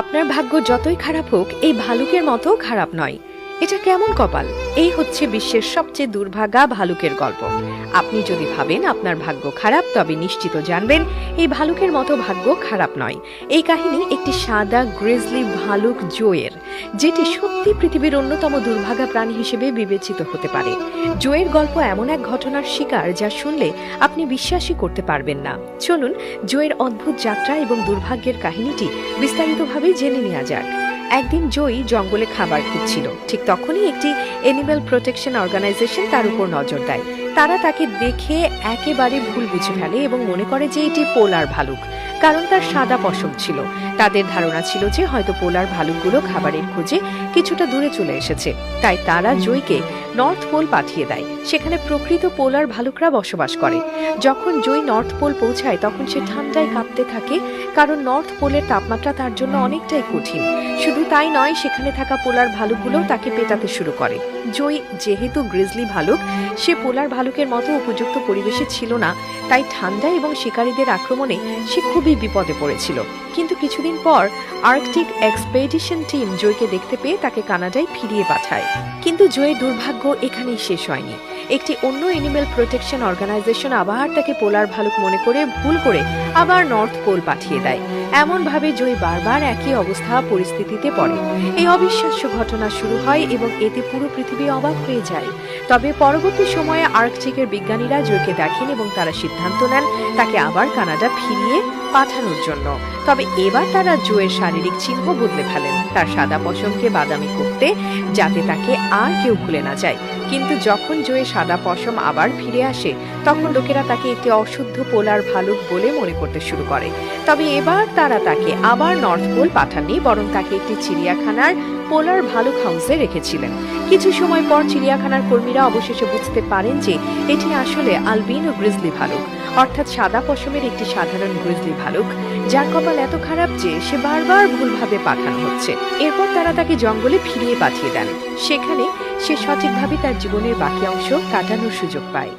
আপনার ভাগ্য যতই খারাপ হোক এই ভালুকের মতো খারাপ নয়। এটা কেমন কপাল? এই হচ্ছে বিশ্বের সবচেয়ে দুর্ভাগা ভালুকের গল্প। আপনি যদি ভাবেন আপনার ভাগ্য খারাপ, তবে নিশ্চিত জানবেন, এই ভালুকের মতো ভাগ্য খারাপ নয়। এই কাহিনী একটি সাদা, গ্রিজলি ভালুক জোয়ের, যেটি সত্যি পৃথিবীর অন্যতম দুর্ভাগা প্রাণী হিসেবে বিবেচিত হতে পারে। জোয়ের গল্প এমন এক ঘটনার শিকার যা শুনলে আপনি বিশ্বাসই করতে পারবেন না। চলুন জোয়ের অদ্ভুত যাত্রা এবং দুর্ভাগ্যের কাহিনীটি বিস্তারিতভাবে জেনে নেওয়া যাক। একদিন জয়ী জঙ্গলে খাবার খুঁজছিল। ঠিক তখনই একটি এনিম্যাল প্রোটেকশন অর্গানাইজেশন তার উপর নজর দেয়। তারা তাকে দেখে একেবারে ভুল বুঝে ফেলে এবং মনে করে যে এটি পোলার ভালুক, কারণ তার সাদা পশম ছিল। তাদের ধারণা ছিল যে হয়তো পোলার ভালুকগুলো খাবারের খোঁজে কিছুটা দূরে চলে এসেছে। তাই তারা জয়কে নর্থ পোল পাঠিয়ে দেয়। সেখানে প্রকৃত পোলার ভালুকরা বসবাস করে। যখন জয় নর্থ পোল পৌঁছায়, তখন সে ঠান্ডায় কাঁপতে থাকে কারণ নর্থ পোলের তাপমাত্রা তার জন্য অনেকটাই কঠিন। শুধু তাই নয়, সেখানে থাকা পোলার ভালুকগুলোও তাকে পেটাতে শুরু করে। জয় যেহেতু গ্রিজলি ভালুক, সে পোলার ভালুকের মতো উপযুক্ত পরিবেশে ছিল না, তাই ঠান্ডা এবং শিকারীদের আক্রমণে সে খুবই বিপদে পড়েছিল। কিন্তু কিছুদিন পর আর্কটিক এক্সপেডিশন টিম জয়কে দেখতে পেয়ে তাকে কানাডায় ফিরিয়ে পাঠায়। কিন্তু জয়ের দুর্ভাগ্য এখানেই শেষ হয়নি। একটি অন্য এনিম্যাল প্রোটেকশন অর্গানাইজেশন আবার তাকে পোলার ভালুক মনে করে ভুল করে আবার নর্থ পোল পাঠিয়ে দেয়। এমনভাবে জয় বারবার একই অবস্থা পরিস্থিতিতে পড়ে। এই অবিশ্বাস্য ঘটনা শুরু হয় এবং এতে পুরো পৃথিবী অবাক হয়ে যায়। তবে পরবর্তী সময়ে আর্কটিকের বিজ্ঞানীরা জয়কে দেখেন এবং তারা সিদ্ধান্ত নেন তাকে আবার কানাডা ফিরিয়ে পাঠানোর জন্য। তবে এবার তারা জয়ের শারীরিক চিহ্ন বদলে ফেলেন। তার সাদা পশমকে বাদামি করতে যাতে তাকে আর কেউ ভুলে না যায়। কিন্তু যখন জয়ের সাদা পশম আবার ফিরে আসে, তখন লোকেরা তাকে একটি অশুদ্ধ পোলার ভালুক বলে মনে করতে শুরু করে। তবে এবার তারা তাকে আবার নর্থ পোল পাঠাননি, বরং তাকে একটি চিড়িয়াখানার পোলার ভালুক হাউসে রেখেছিলেন। কিছু সময় পর চিড়িয়াখানার কর্মীরা অবশেষে বুঝতে পারেন যে, এটি আসলে আলবিনো গ্রিজলি ভালুক, অর্থাৎ সাদা পশমের একটি সাধারণ গ্রিজলি ভালুক, যার কপাল এত খারাপ যে, সে বারবার ভুলভাবে পাঠানো হচ্ছে। এরপর তারা তাকে জঙ্গলে ফিরিয়ে পাঠিয়ে দেন। সেখানে সে সঠিকভাবে তার জীবনের বাকি অংশ কাটানোর সুযোগ পায়।